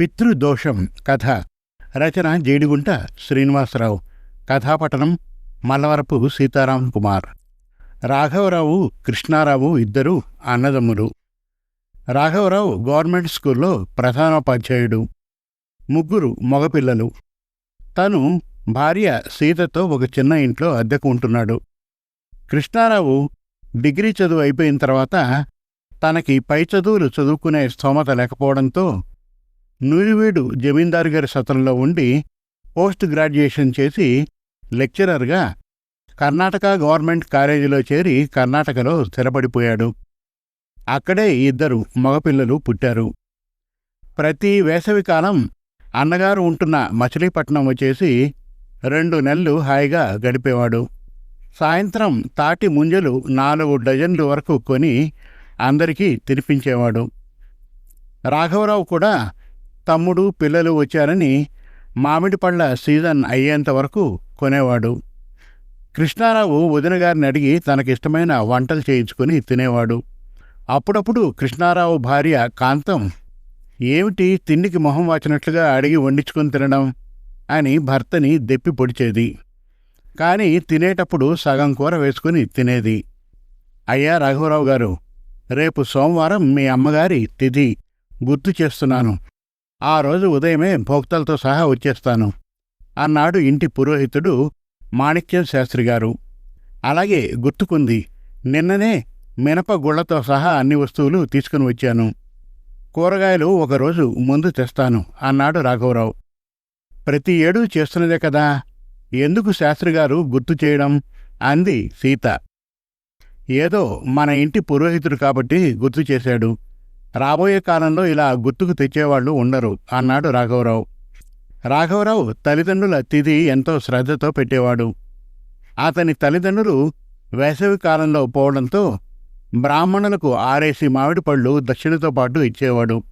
పితృదోషం కథ. రచన జేడిగుంట శ్రీనివాసరావు. కథాపఠనం మల్లవరపు సీతారాం కుమార్. రాఘవరావు కృష్ణారావు ఇద్దరు అన్నదమ్ములు. రాఘవరావు గవర్నమెంట్ స్కూల్లో ప్రధానోపాధ్యాయుడు. ముగ్గురు మగపిల్లలు. తను భార్య సీతతో ఒక చిన్న ఇంట్లో అద్దెకు ఉంటున్నాడు. కృష్ణారావు డిగ్రీ చదువు అయిపోయిన తర్వాత తనకి పై చదువులు చదువుకునే స్తోమత లేకపోవడంతో నూరివీడు జమీందారు గారి సత్రంలో ఉండి పోస్ట్ గ్రాడ్యుయేషన్ చేసి లెక్చరర్గా కర్ణాటక గవర్నమెంట్ కాలేజీలో చేరి కర్ణాటకలో స్థిరపడిపోయాడు. అక్కడే ఇద్దరు మగపిల్లలు పుట్టారు. ప్రతి వేసవికాలం అన్నగారు ఉంటున్న మచిలీపట్నం వచ్చేసి రెండు నెలలు హాయిగా గడిపేవాడు. సాయంత్రం తాటి ముంజలు నాలుగు డజన్లు వరకు కొని అందరికీ తినిపించేవాడు. రాఘవరావు కూడా తమ్ముడు పిల్లలు వచ్చారని మామిడి పళ్ళ సీజన్ అయ్యేంత వరకు కొనేవాడు. కృష్ణారావు వదిన గారిని అడిగి తనకిష్టమైన వంటలు చేయించుకుని తినేవాడు. అప్పుడప్పుడు కృష్ణారావు భార్య కాంతం ఏమిటి తిండికి మొహం వాచినట్లుగా అడిగి వండించుకొని తినడం? అని భర్తని దెప్పి పొడిచేది. కానీ తినేటప్పుడు సగం కూర వేసుకుని తినేది. అయ్యా రాఘవరావు గారు రేపు సోమవారం మీ అమ్మగారి తిథి గుర్తు చేస్తున్నాను. ఆ రోజు ఉదయమే భోక్తలతో సహా వచ్చేస్తాను. అన్నాడు ఇంటి పురోహితుడు మాణిక్యం శాస్త్రిగారు. అలాగే గుర్తుకుంది నిన్ననే మినప గుళ్ళతో సహా అన్ని వస్తువులు తీసుకుని వచ్చాను. కూరగాయలు ఒకరోజు ముందు తెస్తాను అన్నాడు రాఘవరావు. ప్రతి ఏడూ చేస్తున్నదే కదా ఎందుకు శాస్త్రిగారు గుర్తు చేయడం? అంది సీత. ఏదో మన ఇంటి పురోహితుడు కాబట్టి గుర్తు చేశాడు. రాబోయే కాలంలో ఇలా గుర్తుకు తెచ్చేవాళ్ళు ఉండరు అన్నాడు రాఘవరావు. రాఘవరావు తల్లిదండ్రుల తిథి ఎంతో శ్రద్ధతో పెట్టేవాడు. అతని తల్లిదండ్రులు వేసవి కాలంలో పోవడంతో బ్రాహ్మణులకు ఆరేసి మామిడి పళ్ళు దక్షిణతో పాటు ఇచ్చేవాడు.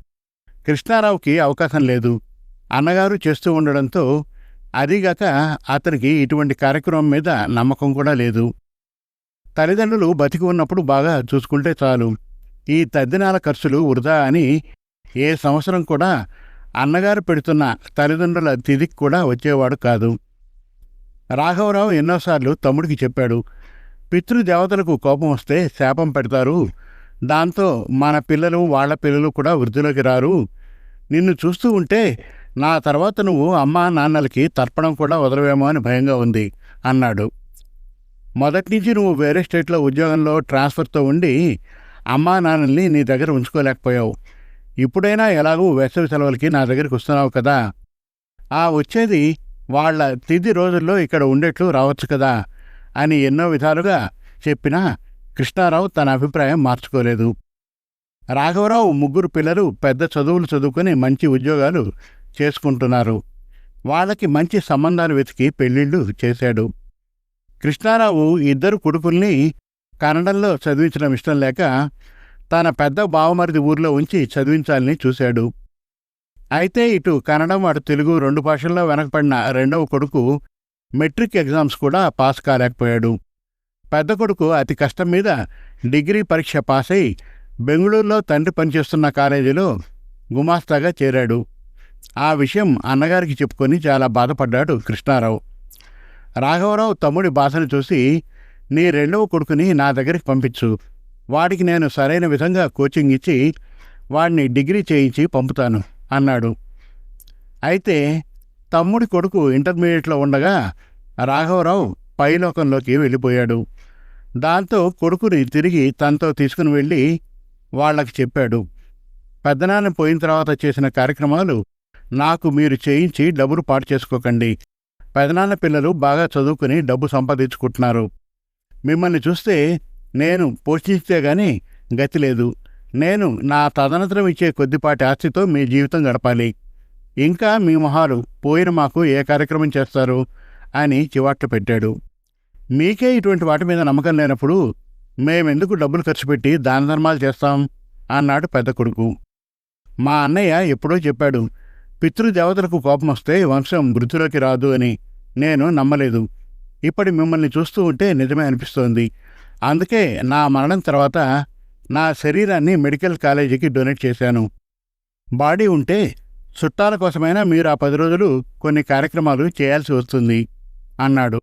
కృష్ణారావుకి అవకాశం లేదు. అన్నగారు చేస్తూ ఉండడంతో అదిగాక అతనికి ఇటువంటి కార్యక్రమం మీద నమ్మకం కూడా లేదు. తల్లిదండ్రులు బతికి ఉన్నప్పుడు బాగా చూసుకుంటే చాలు. ఈ తద్దినాల ఖర్చులు వృధా అని ఏ సంవత్సరం కూడా అన్నగారు పెడుతున్న తల్లిదండ్రుల తిదికి కూడా వచ్చేవాడు కాదు. రాఘవరావు ఎన్నోసార్లు తమ్ముడికి చెప్పాడు పితృదేవతలకు కోపం వస్తే శాపం పెడతారు. దాంతో మన పిల్లలు వాళ్ళ పిల్లలు కూడా వృద్ధిలోకి రారు. నిన్ను చూస్తూ ఉంటే నా తర్వాత నువ్వు అమ్మా నాన్నలకి తర్పణం కూడా వదలవేమో అని భయంగా ఉంది అన్నాడు. మొదటి నుంచి నువ్వు వేరే స్టేట్లో ఉద్యోగంలో ట్రాన్స్ఫర్తో ఉండి అమ్మా నాన్నల్ని నీ దగ్గర ఉంచుకోలేకపోయావు. ఇప్పుడైనా ఎలాగూ వేసవి సెలవులకి నా దగ్గరికి వస్తున్నావు కదా. ఆ వచ్చేది వాళ్ళ తిది రోజుల్లో ఇక్కడ ఉండేట్లు రావచ్చు కదా అని ఎన్నో విధాలుగా చెప్పినా కృష్ణారావు తన అభిప్రాయం మార్చుకోలేదు. రాఘవరావు ముగ్గురు పిల్లలు పెద్ద చదువులు చదువుకుని మంచి ఉద్యోగాలు చేసుకుంటున్నారు. వాళ్ళకి మంచి సంబంధాలు వెతికి పెళ్ళిళ్ళు చేశాడు. కృష్ణారావు ఇద్దరు కొడుకుల్ని కన్నడంలో చదివించడం ఇష్టం లేక తన పెద్ద బావమరిది ఊర్లో ఉంచి చదివించాలని చూశాడు. అయితే ఇటు కన్నడం అటు తెలుగు రెండు భాషల్లో వెనకపడిన రెండవ కొడుకు మెట్రిక్ ఎగ్జామ్స్ కూడా పాస్ కాలేకపోయాడు. పెద్ద కొడుకు అతి కష్టం మీద డిగ్రీ పరీక్ష పాస్ అయి బెంగళూరులో తండ్రి పనిచేస్తున్న కాలేజీలో గుమాస్తాగా చేరాడు. ఆ విషయం అన్నగారికి చెప్పుకొని చాలా బాధపడ్డాడు కృష్ణారావు. రాఘవరావు తమ్ముడి బాధను చూసి నీ రెండవ కొడుకుని నా దగ్గరికి పంపించు. వాడికి నేను సరైన విధంగా కోచింగ్ ఇచ్చి వాడిని డిగ్రీ చేయించి పంపుతాను అన్నాడు. అయితే తమ్ముడి కొడుకు ఇంటర్మీడియట్లో ఉండగా రాఘవరావు పైలోకంలోకి వెళ్ళిపోయాడు. దాంతో కొడుకుని తిరిగి తనతో తీసుకుని వెళ్ళి వాళ్ళకి చెప్పాడు. పెద్దనాన్న పోయిన తర్వాత చేసిన కార్యక్రమాలు నాకు మీరు చేయించి డబ్బులు పాటు చేసుకోకండి. పెదనాన్న పిల్లలు బాగా చదువుకుని డబ్బు సంపాదించుకుంటున్నారు. మిమ్మల్ని చూస్తే నేను పోషిస్తే గాని గతి లేదు. నేను నా తదనంతరం ఇచ్చే కొద్దిపాటి ఆస్తితో మీ జీవితం గడపాలి. ఇంకా మీ మొహాలు పోయిన మాకు ఏ కార్యక్రమం చేస్తారు? అని చివాట్లు పెట్టాడు. మీకే ఇటువంటి వాటి మీద నమ్మకం లేనప్పుడు మేమెందుకు డబ్బులు ఖర్చు పెట్టి దాన ధర్మాలు చేస్తాం? అన్నాడు పెద్ద కొడుకు. మా అన్నయ్య ఎప్పుడో చెప్పాడు పితృదేవతలకు కోపం వస్తే వంశం వృద్ధిలోకి రాదు అని. నేను నమ్మలేదు. ఇప్పటి మిమ్మల్ని చూస్తూ ఉంటే నిజమే అనిపిస్తోంది. అందుకే నా మరణం తర్వాత నా శరీరాన్ని మెడికల్ కాలేజీకి డొనేట్ చేశాను. బాడీ ఉంటే చుట్టాల కోసమైనా మీరు ఆ పది రోజులు కొన్ని కార్యక్రమాలు చేయాల్సి వస్తుంది అన్నాడు.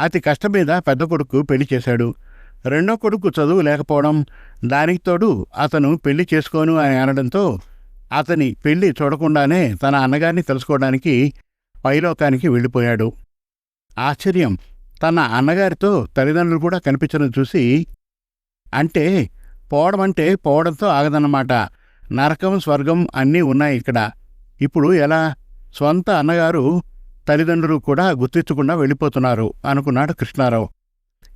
అతి కష్టం మీద పెద్ద కొడుకు పెళ్ళి చేశాడు. రెండో కొడుకు చదువు లేకపోవడం దానికి తోడు అతను పెళ్ళి చేసుకోను అని అనడంతో అతని పెళ్ళి చూడకుండానే తన అన్నగారిని తెలుసుకోవడానికి పైలోకానికి వెళ్ళిపోయాడు. ఆశ్చర్యం. తన అన్నగారితో తల్లిదండ్రులు కూడా కనిపించడం చూసి అంటే పోవడం అంటే పోవడంతో ఆగదన్నమాట. నరకం స్వర్గం అన్నీ ఉన్నాయి ఇక్కడ. ఇప్పుడు ఎలా? స్వంత అన్నగారు తల్లిదండ్రులు కూడా గుర్తించకుండా వెళ్ళిపోతున్నారు అనుకున్నాడు కృష్ణారావు.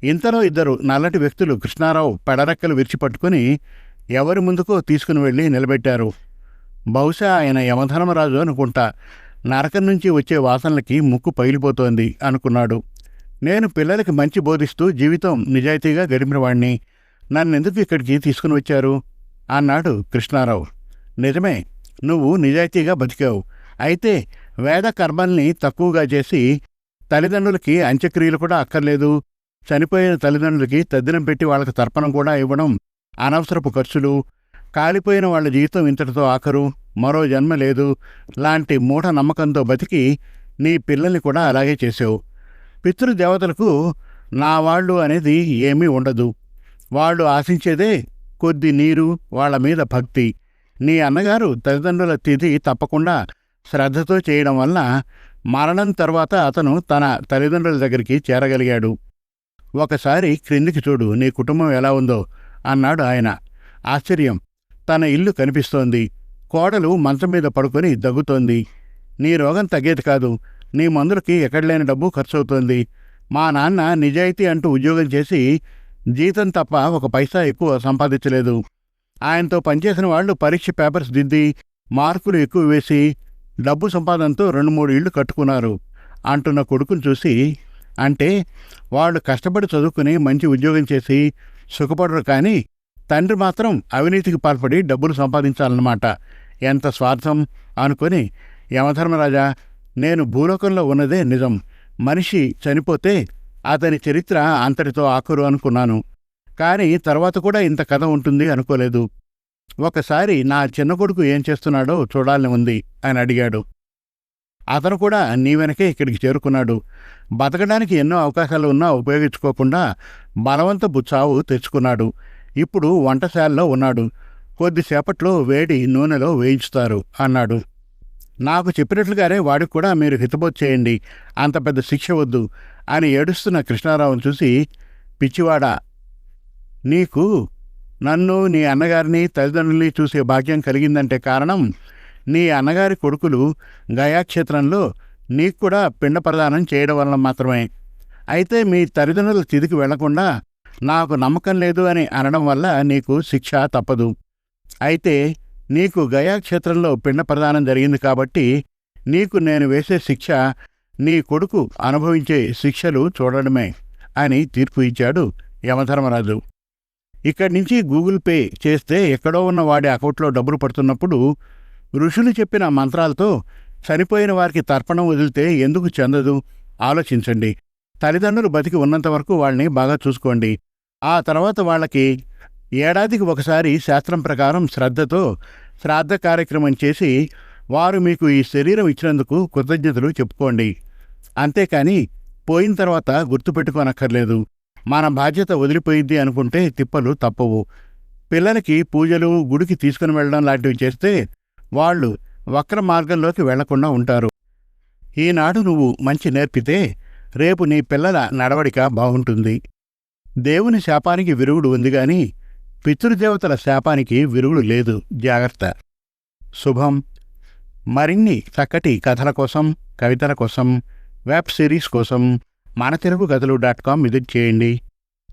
ఇంతలో ఇద్దరు నల్లటి వ్యక్తులు కృష్ణారావు పెడరెక్కలు విరిచిపట్టుకుని ఎవరి ముందుకో తీసుకుని వెళ్ళి నిలబెట్టారు. బహుశా ఆయన యమధర్మరాజు అనుకుంటా. నరకం నుంచి వచ్చే వాసనలకి ముక్కు పగిలిపోతోంది అనుకున్నాడు. నేను పిల్లలకి మంచి బోధిస్తూ జీవితం నిజాయితీగా గడిపినవాణ్ణి నన్నెందుకు ఇక్కడికి తీసుకుని వచ్చారు? అన్నాడు కృష్ణారావు. నిజమే నువ్వు నిజాయితీగా బతికావు. అయితే వేద కర్మల్ని తక్కువగా చేసి తల్లిదండ్రులకి అంత్యక్రియలు కూడా అక్కర్లేదు. చనిపోయిన తల్లిదండ్రులకి తద్దినం పెట్టి వాళ్ళకి తర్పణం కూడా ఇవ్వడం అనవసరపు ఖర్చులు. కాలిపోయిన వాళ్ళ జీవితం ఇంతటితో ఆఖరు. మరో జన్మ లేదు. లాంటి మూఢ నమ్మకంతో బతికి నీ పిల్లల్ని కూడా అలాగే చేసావు పితృదేవతలకు నా వాళ్ళు అనేది ఏమీ ఉండదు. వాళ్ళు ఆశించేదే కొద్ది నీరు వాళ్ళ మీద భక్తి. నీ అన్నగారు తల్లిదండ్రుల తిథి తప్పకుండా శ్రద్ధతో చేయడం వల్ల మరణం తర్వాత అతను తన తల్లిదండ్రుల దగ్గరికి చేరగలిగాడు. ఒకసారి క్రిందికి చూడు నీ కుటుంబం ఎలా ఉందో అన్నాడు ఆయన. ఆశ్చర్యం. తన ఇల్లు కనిపిస్తోంది. కోడలు మంచం మీద పడుకొని దగ్గుతోంది. నీ రోగం తగ్గేది కాదు. నీ మందులకి ఎక్కడలేని డబ్బు ఖర్చవుతోంది. మా నాన్న నిజాయితీ అంటూ ఉద్యోగం చేసి జీతం తప్ప ఒక పైసా ఎక్కువ సంపాదించలేదు. ఆయనతో పనిచేసిన వాళ్ళు పరీక్ష పేపర్స్ దిద్ది మార్కులు ఎక్కువ వేసి డబ్బు సంపాదనతో రెండు మూడు ఇళ్ళు కట్టుకున్నారు అంటున్న కొడుకును చూసి. అంటే వాళ్ళు కష్టపడి చదువుకుని మంచి ఉద్యోగం చేసి సుఖపడరు కానీ తండ్రి మాత్రం అవినీతికి పాల్పడి డబ్బులు సంపాదించాలన్నమాట. ఎంత స్వార్థం అనుకొని యమధర్మరాజా నేను భూలోకంలో ఉన్నదే నిజం. మనిషి చనిపోతే అతని చరిత్ర అంతటితో ఆఖరు అనుకున్నాను. కానీ తర్వాత కూడా ఇంత కథ ఉంటుంది అనుకోలేదు. ఒకసారి నా చిన్న కొడుకు ఏం చేస్తున్నాడో చూడాలని ఉంది అని అడిగాడు. అతను కూడా నీ వెనకే ఇక్కడికి చేరుకున్నాడు. బతకడానికి ఎన్నో అవకాశాలు ఉన్నా ఉపయోగించుకోకుండా బలవంతపు చావు తెచ్చుకున్నాడు. ఇప్పుడు వంటశాలలో ఉన్నాడు. కొద్దిసేపట్లో వేడి నూనెలో వేయించుతారు అన్నాడు. నాకు చెప్పినట్లుగానే వాడికి కూడా మీరు హితబోధ చేయండి. అంత పెద్ద శిక్ష వద్దు అని ఏడుస్తున్న కృష్ణారావును చూసి పిచ్చివాడా నీకు నన్ను నీ అన్నగారిని తల్లిదండ్రుల్ని చూసే భాగ్యం కలిగిందంటే కారణం? నీ అన్నగారి కొడుకులు గయాక్షేత్రంలో నీకు కూడా పిండ ప్రదానం చేయడం వలన మాత్రమే. అయితే మీ తల్లిదండ్రుల తిదికి వెళ్ళకుండా నాకు నమ్మకం లేదు అని అనడం వల్ల నీకు శిక్ష తప్పదు. అయితే నీకు గయాక్షేత్రంలో పిండ ప్రదానం జరిగింది కాబట్టి నీకు నేను వేసే శిక్ష నీ కొడుకు అనుభవించే శిక్షలు చూడడమే అని తీర్పు ఇచ్చాడు యమధర్మరాజు. ఇక్కడి నుంచి గూగుల్ పే చేస్తే ఎక్కడో ఉన్న వాడి అకౌంట్లో డబ్బులు పడుతున్నప్పుడు ఋషులు చెప్పిన మంత్రాలతో చనిపోయిన వారికి తర్పణం వదిలితే ఎందుకు చెందదు? ఆలోచించండి. తల్లిదండ్రులు బతికి ఉన్నంత వరకు వాళ్ళని బాగా చూసుకోండి. ఆ తర్వాత వాళ్ళకి ఏడాదికి ఒకసారి శాస్త్రం ప్రకారం శ్రద్ధతో శ్రాద్ధ కార్యక్రమం చేసి వారు మీకు ఈ శరీరం ఇచ్చినందుకు కృతజ్ఞతలు చెప్పుకోండి. అంతేకాని పోయిన తర్వాత గుర్తుపెట్టుకోనక్కర్లేదు. మన బాధ్యత వదిలిపోయింది అనుకుంటే తిప్పలు తప్పవు. పిల్లలకి పూజలు గుడికి తీసుకుని వెళ్ళడం లాంటివి చేస్తే వాళ్ళు వక్ర మార్గంలోకి వెళ్ళకుండా ఉంటారు. ఈనాడు నువ్వు మంచి నేర్పితే రేపు నీ పిల్లల నడవడిక బాగుంటుంది. దేవుని శాపానికి విరుగుడు ఉంది గాని పితృదేవతల శాపానికి విరుగుడు లేదు. జాగ్రత్త. శుభం. మరిన్ని చక్కటి కథల కోసం కవితల కోసం వెబ్ సిరీస్ కోసం మన Telugu Kathalu dot com visit చేయండి.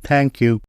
Thank you